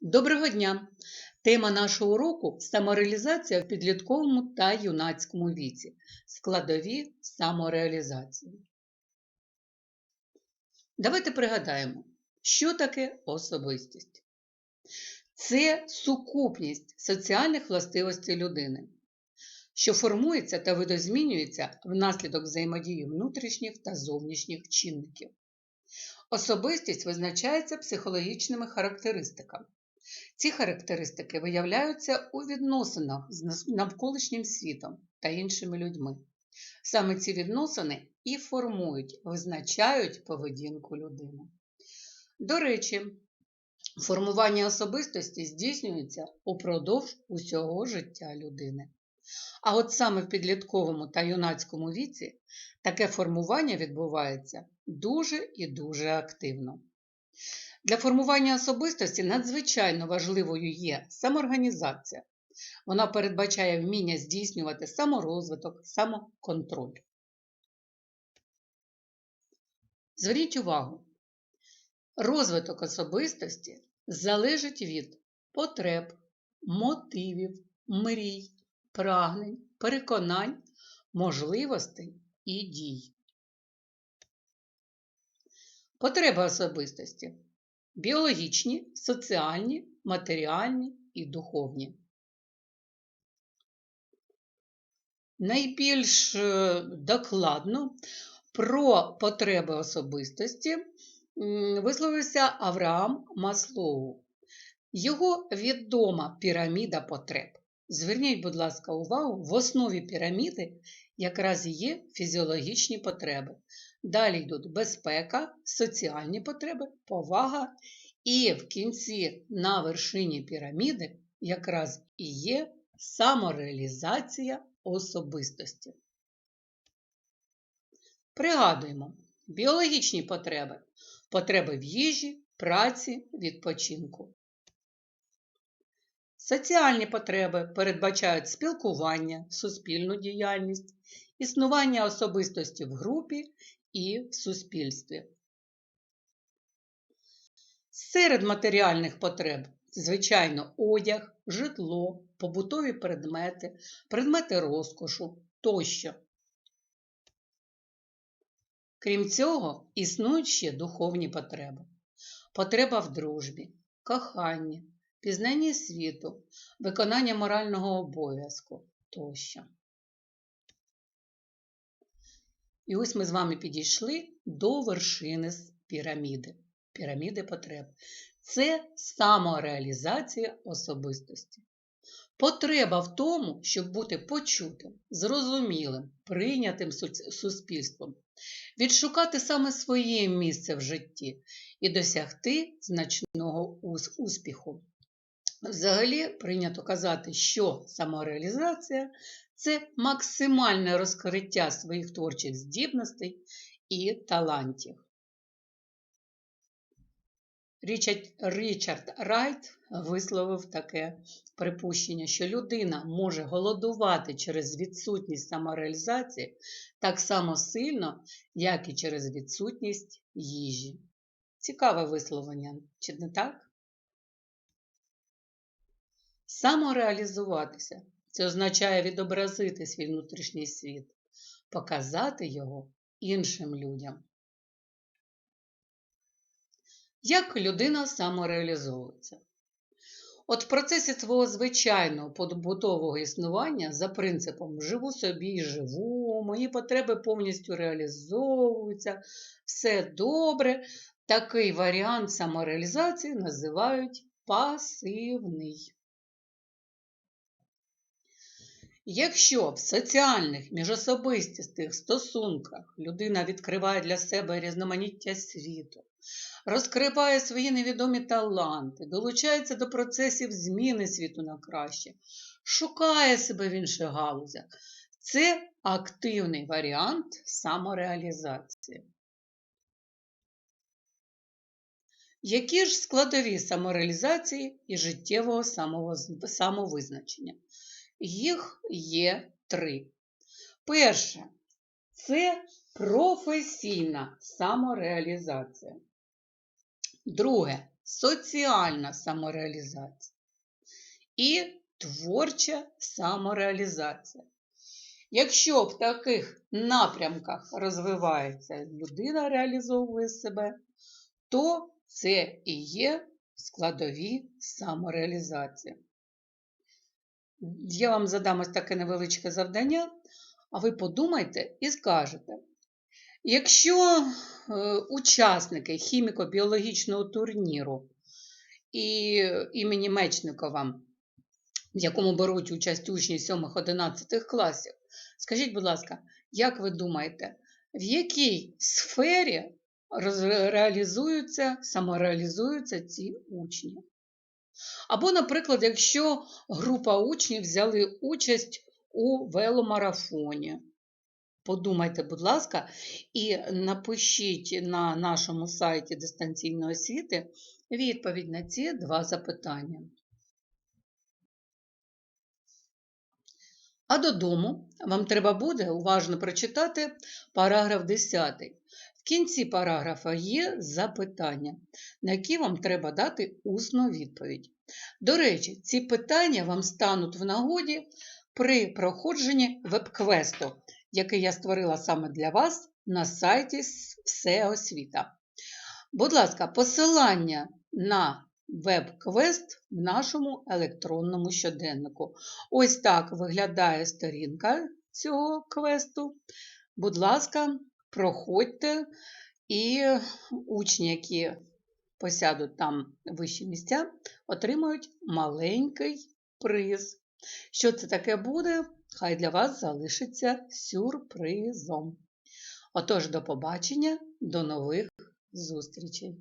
Доброго дня! Тема нашого уроку самореалізація в підлітковому та юнацькому віці. Складові самореалізації. Давайте пригадаємо, що таке особистість. Це сукупність соціальних властивостей людини, що формується та видозмінюється внаслідок взаємодії внутрішніх та зовнішніх чинників. Особистість визначається психологічними характеристиками. Ці характеристики виявляються у відносинах з навколишнім світом та іншими людьми. Саме ці відносини і формують, визначають поведінку людини. До речі, формування особистості здійснюється упродовж усього життя людини. А от саме в підлітковому та юнацькому віці таке формування відбувається дуже і дуже активно. Для формування особистості надзвичайно важливою є самоорганізація. Вона передбачає вміння здійснювати саморозвиток, самоконтроль. Зверніть увагу, розвиток особистості залежить від потреб, мотивів, мрій, прагнень, переконань, можливостей і дій. Потреби особистості біологічні, соціальні, матеріальні і духовні. Найбільш е, докладно про потреби особистості висловився Авраам Маслоу. Його відома піраміда потреб. Зверніть, будь ласка, увагу, в основі піраміди якраз є фізіологічні потреби. Далі йдуть безпека, соціальні потреби, повага. І в кінці на вершині піраміди якраз і є самореалізація особистості. Пригадуємо біологічні потреби, потреби в їжі, праці, відпочинку. Соціальні потреби передбачають спілкування, суспільну діяльність, існування особистості в групі і в суспільстві. Серед матеріальних потреб, звичайно, одяг, житло, побутові предмети, предмети розкошу тощо. Крім цього, існують ще духовні потреби. Потреба в дружбі, коханні, пізнанні світу, виконання морального обов'язку тощо. І ось ми з вами підійшли до вершини піраміди, піраміди потреб. Це самореалізація особистості. Потреба в тому, щоб бути почутим, зрозумілим, прийнятим суспільством, відшукати саме своє місце в житті і досягти значного успіху. Взагалі прийнято казати, що самореалізація це максимальне розкриття своїх творчих здібностей і талантів. Річард, Річард Райт висловив таке припущення, що людина може голодувати через відсутність самореалізації так само сильно, як і через відсутність їжі. Цікаве висловлення, чи не так? Самореалізуватися це означає відобразити свій внутрішній світ, показати його іншим людям. Як людина самореалізовується? От в процесі свого звичайного побутового існування за принципом живу собі і живу, мої потреби повністю реалізовуються, все добре, такий варіант самореалізації називають пасивний. Якщо в соціальних міжособистістих стосунках людина відкриває для себе різноманіття світу, розкриває свої невідомі таланти, долучається до процесів зміни світу на краще, шукає себе в інших галузях, це активний варіант самореалізації. Які ж складові самореалізації і життєвого самовизначення? Їх є три. Перше це професійна самореалізація. Друге соціальна самореалізація і творча самореалізація. Якщо в таких напрямках розвивається людина, реалізовує себе, то це і є складові самореалізації. Я вам задам ось таке невеличке завдання, а ви подумайте і скажете, якщо е, учасники хіміко-біологічного турніру і імені Мечникова, в якому беруть участь учні 7-11 класів, скажіть, будь ласка, як ви думаєте, в якій сфері реалізуються, самореалізуються ці учні? Або, наприклад, якщо група учнів взяли участь у веломарафоні. Подумайте, будь ласка, і напишіть на нашому сайті дистанційної освіти відповідь на ці два запитання. А додому вам треба буде уважно прочитати параграф 10. В кінці параграфа є запитання, на які вам треба дати усну відповідь. До речі, ці питання вам стануть в нагоді при проходженні веб-квесту, який я створила саме для вас на сайті Всеосвіта. Будь ласка, посилання на веб-квест в нашому електронному щоденнику. Ось так виглядає сторінка цього квесту. Будь ласка, проходьте, і учні, які посядуть там вищі місця, отримають маленький приз. Що це таке буде? Хай для вас залишиться сюрпризом. Отож, до побачення, до нових зустрічей!